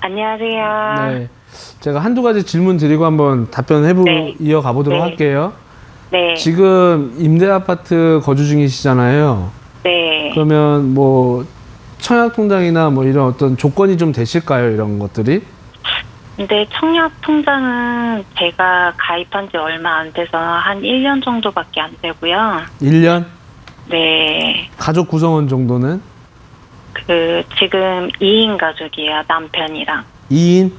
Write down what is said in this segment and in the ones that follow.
안녕하세요. 네. 제가 한두 가지 질문 드리고 한번 답변해보 네. 이어가 보도록 네. 할게요. 네. 지금 임대 아파트 거주 중이시잖아요. 네. 그러면 뭐 청약 통장이나 뭐 이런 어떤 조건이 좀 되실까요? 이런 것들이? 근데 청약 통장은 제가 가입한 지 얼마 안 돼서 한 1년 정도밖에 안 되고요. 1년? 네. 가족 구성원 정도는? 그 지금 2인 가족이에요. 남편이랑. 2인?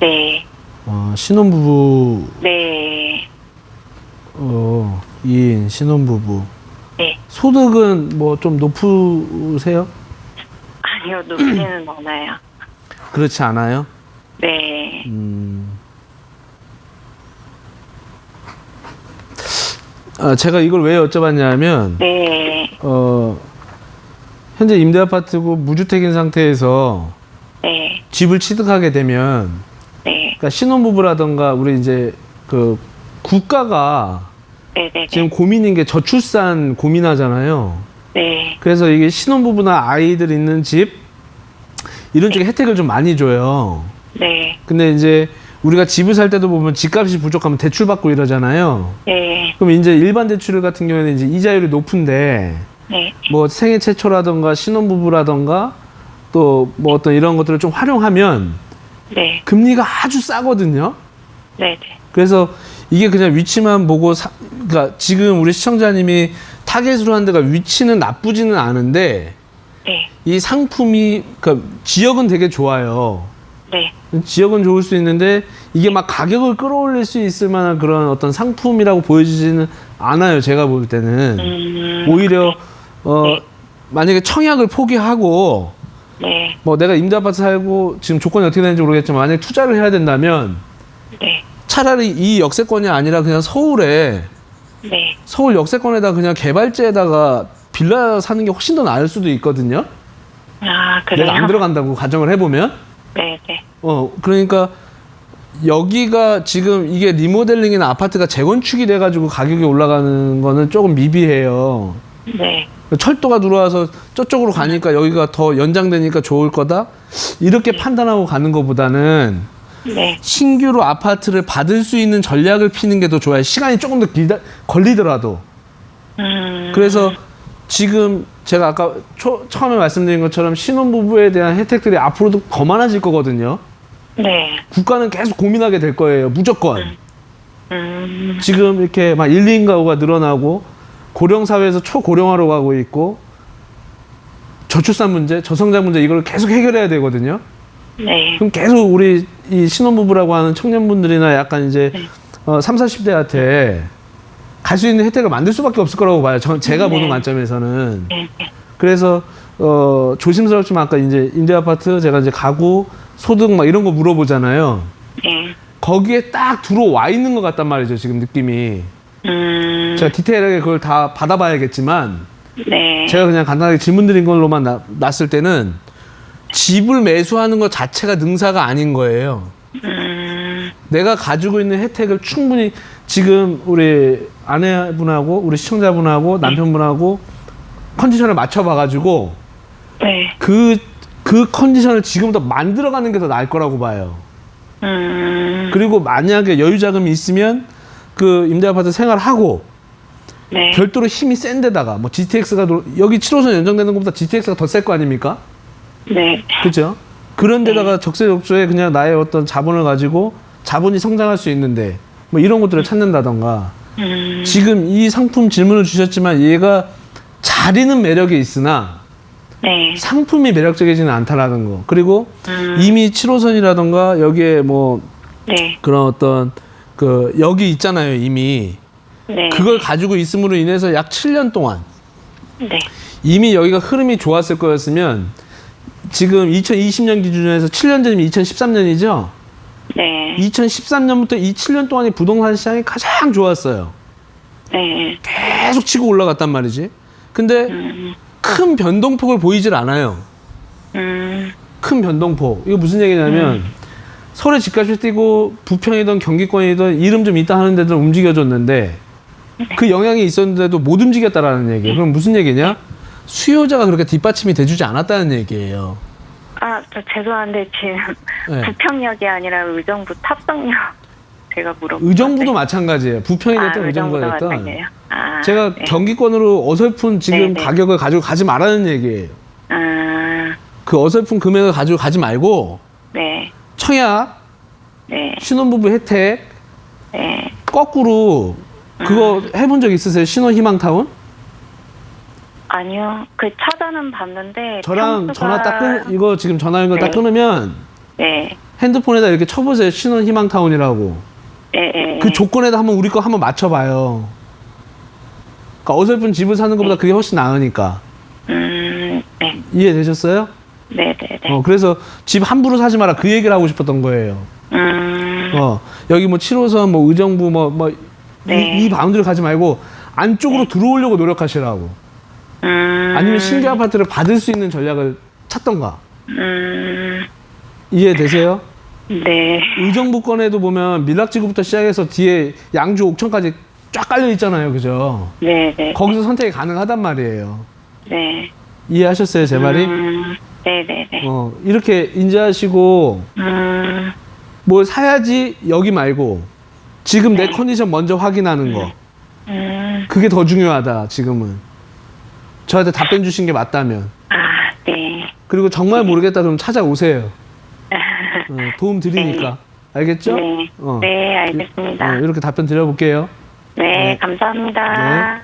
네. 어, 신혼부부, 네. 어, 2인, 신혼부부. 네. 소득은 뭐 좀 높으세요? 아니요, 높지는 않아요. 그렇지 않아요? 네. 음. 아, 제가 이걸 왜 여쭤봤냐면, 네. 어, 현재 임대 아파트고 무주택인 상태에서 네. 집을 취득하게 되면, 네. 그러니까 신혼부부라던가 우리 이제 그 국가가 네. 네. 지금 고민인 게 저출산 고민하잖아요. 네. 그래서 이게 신혼부부나 아이들 있는 집 이런 쪽에 혜택을 좀 많이 줘요. 네. 근데 이제 우리가 집을 살 때도 보면 집값이 부족하면 대출 받고 이러잖아요. 네. 그럼 이제 일반 대출 같은 경우에는 이제 이자율이 높은데 네. 뭐 생애 최초라던가 신혼부부라던가 또 뭐 어떤 이런 것들을 좀 활용하면 네. 금리가 아주 싸거든요. 네. 네. 그래서 이게 그냥 위치만 보고 사, 그러니까 지금 우리 시청자님이 타겟으로 한 데가 위치는 나쁘지는 않은데 네. 이 상품이 그러니까 지역은 되게 좋아요. 네. 지역은 좋을 수 있는데 이게 막 가격을 끌어올릴 수 있을 만한 그런 어떤 상품이라고 보여지지는 않아요. 제가 볼 때는 음. 오히려 어 네. 만약에 청약을 포기하고 네. 뭐 내가 임대 아파트 살고 지금 조건이 어떻게 되는지 모르겠지만 만약에 투자를 해야 된다면 네. 차라리 이 역세권이 아니라 그냥 서울에 네. 서울 역세권에다 그냥 개발지에다가 빌라 사는 게 훨씬 더 나을 수도 있거든요. 아, 그래요? 내가 안 들어간다고 가정을 해보면. 네, 네. 어, 그러니까 여기가 지금 이게 리모델링이나 아파트가 재건축이 돼가지고 가격이 올라가는 거는 조금 미비해요. 네. 철도가 들어와서 저쪽으로 가니까 여기가 더 연장되니까 좋을 거다? 이렇게 판단하고 가는 것보다는 네. 신규로 아파트를 받을 수 있는 전략을 피는 게 더 좋아요. 시간이 조금 더 길다, 걸리더라도. 음. 그래서 지금 제가 아까 초, 처음에 말씀드린 것처럼 신혼부부에 대한 혜택들이 앞으로도 더 많아질 거거든요. 네. 국가는 계속 고민하게 될 거예요. 무조건. 음. 지금 이렇게 막 1, 2인 가구가 늘어나고 고령 사회에서 초고령화로 가고 있고 저출산 문제, 저성장 문제 이걸 계속 해결해야 되거든요. 네. 그럼 계속 우리 이 신혼부부라고 하는 청년분들이나 약간 이제 네. 어, 3, 40대한테 갈 수 있는 혜택을 만들 수밖에 없을 거라고 봐요. 저, 제가 네. 보는 관점에서는. 네. 네. 그래서 어, 조심스럽지만 아까 이제 임대 아파트 제가 이제 가구 소득 막 이런 거 물어보잖아요. 네. 거기에 딱 들어와 있는 것 같단 말이죠. 지금 느낌이. 음. 제가 디테일하게 그걸 다 받아봐야겠지만 네. 제가 그냥 간단하게 질문 드린 걸로만 나- 놨을 때는 집을 매수하는 것 자체가 능사가 아닌 거예요. 음. 내가 가지고 있는 혜택을 충분히 지금 우리 아내분하고 우리 시청자분하고 남편분하고 컨디션을 맞춰봐가지고 네. 그, 그 컨디션을 지금부터 만들어가는 게 더 나을 거라고 봐요. 음. 그리고 만약에 여유 자금이 있으면 그 임대 아파트 생활하고 네. 별도로 힘이 센 데다가 뭐 GTX가 여기 7호선 연장되는 것보다 GTX가 더 셀 거 아닙니까? 네. 그죠? 그런 데다가 적재적소에 그냥 나의 어떤 자본을 가지고 자본이 성장할 수 있는데 뭐 이런 것들을 찾는다던가 음. 지금 이 상품 질문을 주셨지만 얘가 자리는 매력이 있으나 네. 상품이 매력적이지는 않다라는 거 그리고 음. 이미 7호선이라던가 여기에 뭐 네. 그런 어떤 그 여기 있잖아요 이미 네. 그걸 가지고 있음으로 인해서 약 7년 동안 네. 이미 여기가 흐름이 좋았을 거였으면 지금 2020년 기준에서 7년 전이면 2013년이죠. 네. 2013년부터 이 7년 동안이 부동산 시장이 가장 좋았어요. 네. 계속 치고 올라갔단 말이지. 근데 음. 큰 변동폭을 보이질 않아요. 음. 큰 변동폭. 이거 무슨 얘기냐면 서울에 집값이 뛰고 부평이든 경기권이든 이름 좀 있다 하는 데들 움직여줬는데 그 영향이 있었는데도 못 움직였다라는 얘기예요. 그럼 무슨 얘기냐? 수요자가 그렇게 뒷받침이 돼주지 않았다는 얘기예요. 아, 저 죄송한데 지금 네. 부평역이 아니라 의정부 탑성역 제가 물어본 의정부도. 마찬가지예요. 부평이 아, 됐든 의정부가. 마찬가지예요. 아, 제가 네. 경기권으로 어설픈 지금 네, 네. 가격을 가지고 가지 말라는 얘기예요. 아, 그 어설픈 금액을 가지고 가지 말고 네, 청약, 네, 신혼부부 혜택, 네. 거꾸로 그거 해본 적 있으세요? 신혼희망타운? 아니요. 그 찾아는 봤는데 저랑 평수가- 전화 딱 끊, 이거 지금 전화 연결 딱 네. 끊으면 네, 핸드폰에다 이렇게 쳐보세요. 신혼 희망타운이라고. 네, 네. 그 조건에다 한번 우리 거 한번 맞춰봐요. 그러니까 어설픈 집을 사는 것보다 그게 훨씬 나으니까. 음, 네, 이해되셨어요? 네, 네, 네. 어, 그래서 집 함부로 사지 마라. 그 얘기를 하고 싶었던 거예요. 음, 어, 여기 뭐 7호선, 뭐 의정부, 뭐, 뭐, 네. 이, 이 바운드를 가지 말고 안쪽으로 들어오려고 노력하시라고. 음, 아니면 신규 아파트를 받을 수 있는 전략을 찾던가. 음, 이해되세요? 네, 의정부권에도 보면 밀락지구부터 시작해서 뒤에 양주 옥천까지 쫙 깔려 있잖아요. 그죠? 네, 네, 거기서 선택이 가능하단 말이에요. 네. 이해하셨어요, 제 말이? 음, 네, 네, 네. 어, 이렇게 인지하시고 음, 뭘 사야지 여기 말고 지금 내 네. 컨디션 먼저 확인하는 거. 음, 그게 더 중요하다, 지금은. 저한테 답변 주신 게 맞다면. 아, 네. 그리고 정말 모르겠다 그러면 찾아오세요. 어, 도움 드리니까. 알겠죠? 네, 어. 네, 알겠습니다. 어, 이렇게 답변 드려볼게요. 네, 네. 감사합니다.